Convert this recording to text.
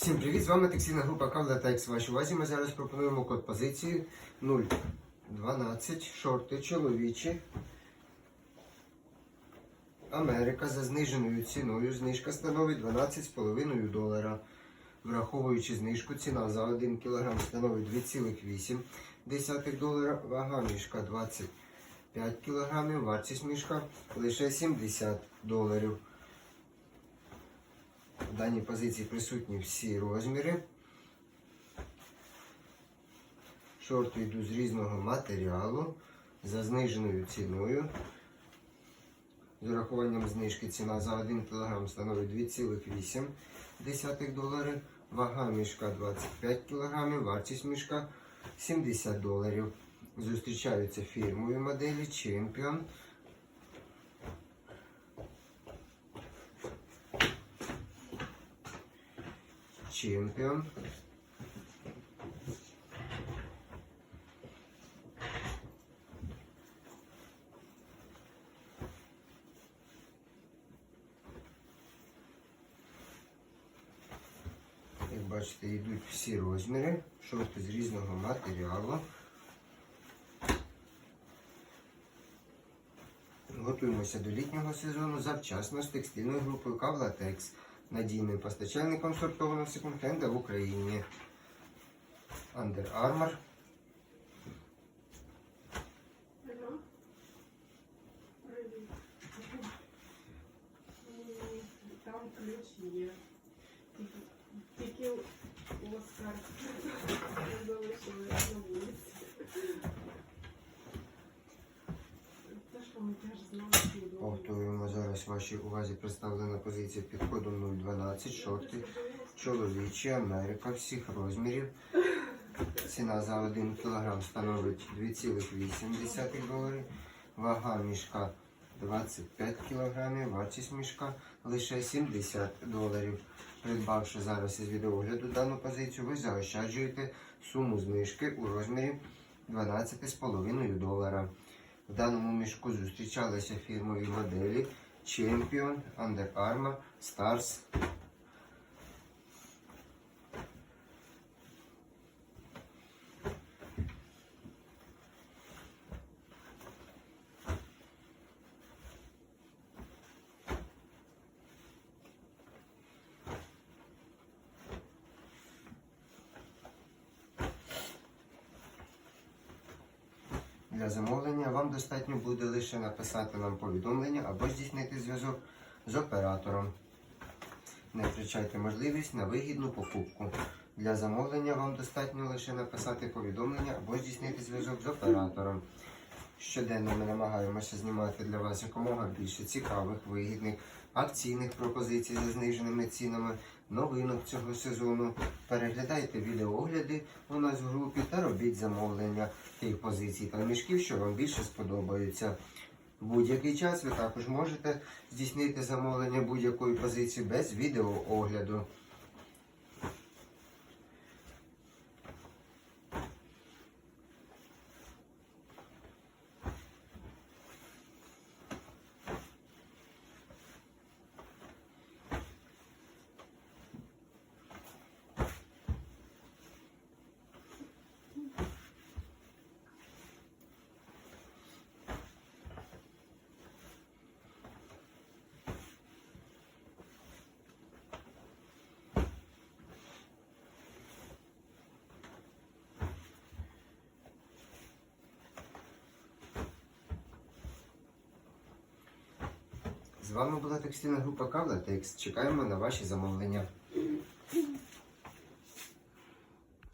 Всім привіт! З вами текстильна група Кавлатекс. Вашій увазі ми зараз пропонуємо код позиції 012 шорти чоловічі. Америка за зниженою ціною. Знижка становить 12,5 долара. Враховуючи знижку, ціна за 1 кг становить 2,8 долара, вага мішка 25 кг, вартість мішка лише 70 доларів. В даній позиції присутні всі розміри. Шорти йдуть з різного матеріалу за зниженою ціною. З урахуванням знижки ціна за 1 кг становить 2,8 долари. Вага мішка 25 кг, вартість мішка 70 доларів. Зустрічаються фірмові моделі Champion. Champion. Як бачите, йдуть всі розміри, шорти з різного матеріалу. Готуємося до літнього сезону завчасно з текстильною групою Кавлатекс, надійним постачальником сортованого секонд-хенда в Україні. Under Armour. Там ключ є. Тільки Оскар залишили на вулиці. Та що, ми теж знали, що вдома. Повторюємо зараз вашій увазі представлена позиція під кодом 012 шорти. Чоловічі Америка всіх розмірів. Ціна за 1 кг становить 2,8 доларів. Вага мішка 25 кг, вартість мішка лише 70 доларів. Придбавши зараз із відеогляду дану позицію, ви заощаджуєте суму знижки у розмірі 12,5 долара. В даному мішку зустрічалися фірмові моделі Champion, Under Armour, Stars. Для замовлення вам достатньо буде лише написати нам повідомлення або здійснити зв'язок з оператором. Не втрачайте можливість на вигідну покупку. Для замовлення вам достатньо лише написати повідомлення або здійснити зв'язок з оператором. Щоденно ми намагаємося знімати для вас якомога більше цікавих, вигідних, акційних пропозицій за зниженими цінами, новинок цього сезону. Переглядайте відеоогляди у нас в групі та робіть замовлення тих позицій та мішків, що вам більше сподобаються. Будь-який час ви також можете здійснити замовлення будь-якої позиції без відеоогляду. З вами була текстильна група Кавлатекс. Чекаємо на ваші замовлення.